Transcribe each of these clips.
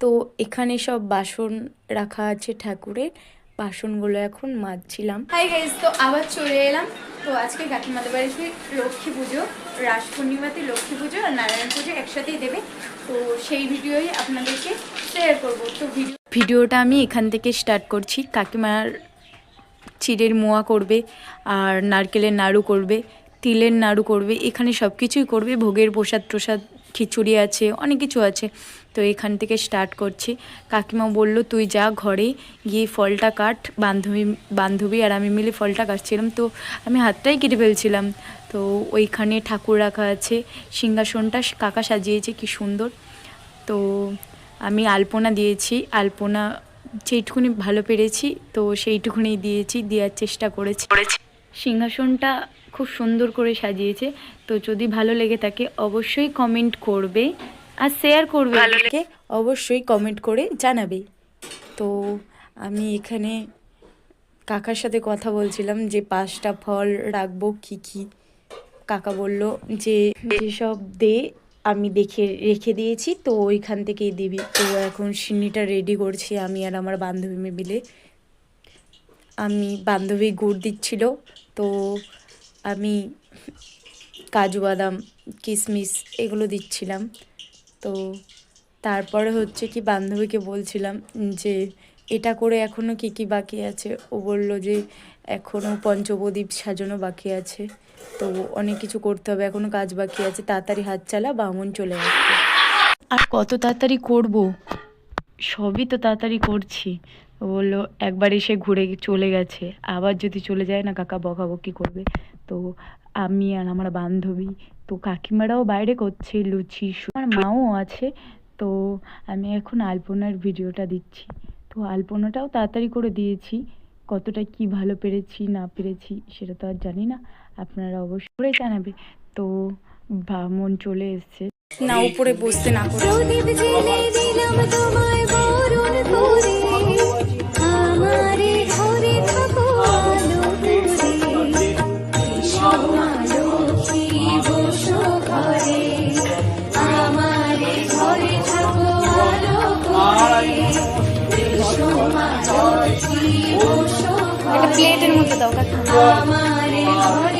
তো এখানে সব বাসন রাখা আছে ঠাকুরের। বাসনগুলো এখন মাজছিলাম। হাই গাইজ তো আবার চলে এলাম। তো আজকে কাকিমাদের বাড়িতে লক্ষ্মী পুজো রাস পূর্ণিমাতে লক্ষ্মী পুজো আর নারায়ণ পুজো একসাথেই দেবে। তো সেই ভিডিওই আপনাদেরকে শেয়ার করব। তো ভিডিও ভিডিওটা আমি এখান থেকে স্টার্ট করছি। কাকিমার চিড়ের মোয়া করবে আর নারকেলের নাড়ু করবে তিলের নাড়ু করবে এখানে সব কিছুই করবে ভোগের প্রসাদ প্রসাদ খিচুড়ি আছে অনেক কিছু আছে। তো এখান থেকে স্টার্ট করছি। কাকিমা বলল তুই যা ঘরে গিয়ে ফলটা কাট বান্ধবী বান্ধবী আর আমি মিলে ফলটা কাটছিলাম। তো আমি হাতটাই কেটে ফেলছিলাম। তো ওইখানে ঠাকুর রাখা আছে সিংহাসনটা কাকা সাজিয়েছে কি সুন্দর। তো আমি আলপনা দিয়েছি আলপনা যেইটুকুনি ভালো পেরেছি তো সেইটুকুনি দিয়েছি দেওয়ার চেষ্টা করেছি। সিংহাসনটা খুব সুন্দর করে সাজিয়েছে। তো যদি ভালো লেগে থাকে, অবশ্যই কমেন্ট করবে আর শেয়ার করবে। অবশ্যই কমেন্ট করে জানাবে। তো আমি এখানে কাকার সাথে কথা বলছিলাম যে পাঁচটা ফল রাখব, কি কি? কাকা বলল যে যেসব দে, আমি দেখে রেখে দিয়েছি, তো ওইখান থেকেই দিবি। তো এখন সিন্নিটা রেডি করছি আমি আর আমার বান্ধবী মিলে। আমি বান্ধবী গুড় দিচ্ছিল, তো আমি কাজু বাদাম কিশমিশ এগুলো দিচ্ছিলাম। তো তারপরে হচ্ছে কি বান্ধবীকে বলছিলাম যে, এটা করে এখনও কী কী বাকি আছে? ও বলল যে এখনও পঞ্চপ্রদীপ সাজানো বাকি আছে। তো অনেক কিছু করতে হবে এখনও কাজ বাকি আছে। তাড়াতাড়ি হাত চালা, বামুন চলে আসবে। আর কত তাড়াতাড়ি করব? সবই তো তাড়াতাড়ি করছি। বলল একবার এসে ঘুরে চলে গেছে। আবার যদি চলে যায় না কাকা বকাবকি করবে। তো আমি আর আমার বান্ধবী তো কাকিমারাও বাইরে করছে লুচি আমার মাও আছে। তো আমি এখন আলপনার ভিডিওটা দিচ্ছি। তো আলপনাটাও তাড়াতাড়ি করে দিয়েছি। কতটা কি ভালো পেরেছি না পেরেছি সেটা তো আর জানি না। আপনারা অবশ্যই করে জানাবে। তো বামন চলে এসছে। না উপরে বসতে না করে। মধ্যে দাও কাকিমা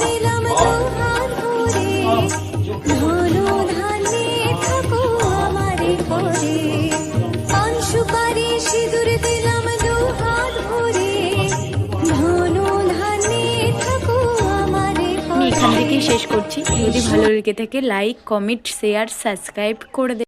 দিলাম তোমার ঘরে ধন ধানে থাকো আমারে ঘরে পান সুপারি সিঁদুর দিলাম দু ভরে। ধন ধানে থাকো আমারে এখান ঘরে থেকেই শেষ করছি। যদি ভালো লেগে থাকে লাইক কমেন্ট শেয়ার সাবস্ক্রাইব করে দে